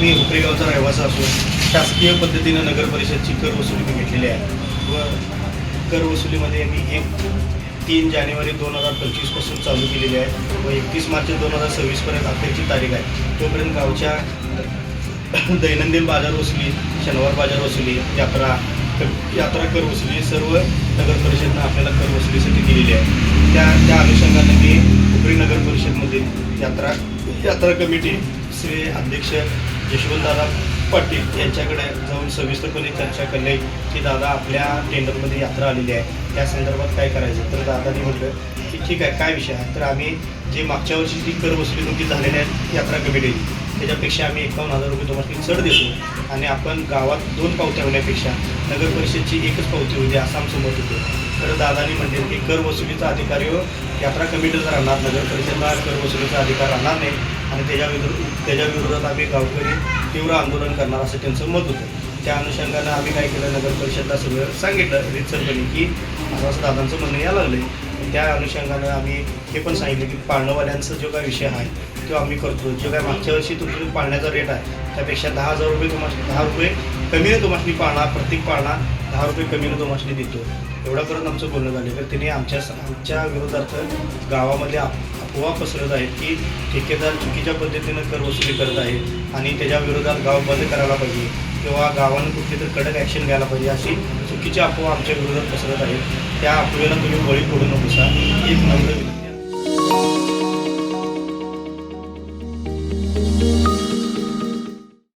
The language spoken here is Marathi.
मी उपरेगावचा रहिवासा रहिवासी असून शासकीय पद्धतीनं नगर परिषदची कर वसुली मी घेतलेली आहे. व कर वसुलीमध्ये मी एक तीन जानेवारी दोन हजार पंचवीसपासून चालू केलेली आहे व एकतीस मार्च दोन हजार सव्वीसपर्यंत अखेरची तारीख आहे. तोपर्यंत गावच्या दैनंदिन बाजार वसुली शनिवार बाजार वसुली यात्रा यात्रा कर वसुली सर्व नगर परिषदनं आपल्याला कर वसुलीसाठी दिलेली आहे. त्या त्या अनुषंगाने मी उपरी नगर परिषदमधील यात्रा यात्रा कमिटी श्री अध्यक्ष यशवंतदादा पाटील यांच्याकडे जाऊन सविस्तरपणे चर्चा केली की दादा आपल्या टेंडरमध्ये यात्रा आलेली आहे. त्या संदर्भात काय करायचं? तर दादानी म्हटलं की ठीक आहे काय विषय आहे? तर आम्ही जे मागच्या वर्षी जी कर वसुली तुमची झालेली आहे यात्रा कमिटीची. त्याच्यापेक्षा आम्ही एकावन्न हजार रुपये तुम्हाला चढ देतो. आणि आपण गावात दोन पावत्या होण्यापेक्षा नगर परिषदची एकच पावती होती असं आमचं मत होतं. तर दादानी म्हणते की कर वसुलीचा अधिकारी व हो. यात्रा कमिटीचा राहणार नगर परिषदला कर वसुलीचा अधिकार राहणार नाही. आणि त्याच्या विरुद्ध त्याच्या विरोधात आम्ही गावकरी तीव्र आंदोलन करणार असं त्यांचं मत होतं. त्या अनुषंगानं आम्ही काय केलं नगर परिषदला सगळं सांगितलं रितसरपणे की असं असं दादांचं म्हणणं यायला लागलं त्या अनुषंगानं आम्ही हे पण सांगितलं की पाळणंवाल्यांचा जो काय विषय आहे तो आम्ही करतो. जो काय मागच्या वर्षी तुमचा पाळण्याचा रेट आहे त्यापेक्षा दहा हजार रुपये तुम्हाला दहा रुपये कमीने तुम्हाला पाळणा प्रत्येक पाळणा दहा रुपये कमीने तुम्हाला देतो. एवढा करत आमचं बोलणं झालं. तर तिने आमच्या आमच्या विरोधार्थ गावामध्ये अफवा पसरत आहेत की ठेकेदार चुकीच्या पद्धतीनं कर वसुली करत आहे आणि त्याच्या विरोधात गाव बंद करायला पाहिजे. किंवा गावानं कुठली तर कडक ॲक्शन घ्यायला पाहिजे अशी चुकीची अफवा आमच्या विरोधात पसरत आहे त्या अफवेला तुम्ही बळी पडू नकोसा. एक नम्र